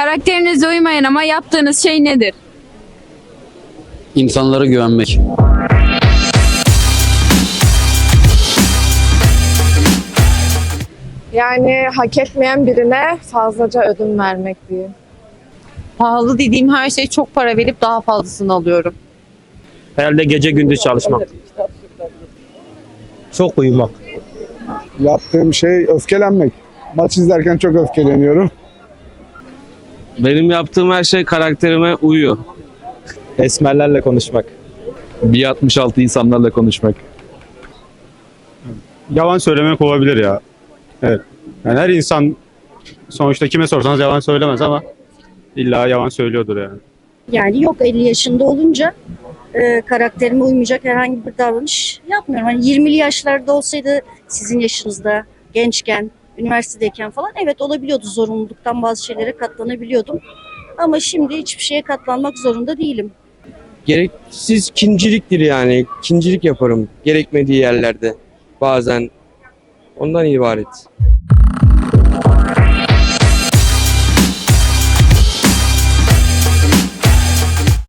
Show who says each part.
Speaker 1: Karakterinize uymayan ama yaptığınız şey nedir?
Speaker 2: İnsanlara güvenmek.
Speaker 3: Yani hak etmeyen birine fazlaca ödün vermek diyeyim.
Speaker 4: Pahalı dediğim her şey çok para verip daha fazlasını alıyorum.
Speaker 5: Herhalde gece gündüz çalışmak.
Speaker 6: Çok uyumak.
Speaker 7: Yaptığım şey öfkelenmek. Maç izlerken çok öfkeleniyorum.
Speaker 8: Benim yaptığım her şey karakterime uyuyor.
Speaker 6: Esmerlerle konuşmak.
Speaker 9: 1.66 insanlarla konuşmak.
Speaker 10: Yalan söylemek olabilir ya. Evet. Yani her insan sonuçta kime sorsanız yalan söylemez ama illa yalan söylüyordur yani.
Speaker 11: Yani yok 50 yaşında olunca e, karakterime uymayacak herhangi bir davranış yapmıyorum. Hani 20'li yaşlarda olsaydı sizin yaşınızda gençken, üniversitedeyken falan evet olabiliyordu zorunluluktan bazı şeylere katlanabiliyordum. Ama şimdi hiçbir şeye katlanmak zorunda değilim.
Speaker 8: Gereksiz kinciliktir yani. Kincilik yaparım gerekmediği yerlerde bazen. Ondan ibaret.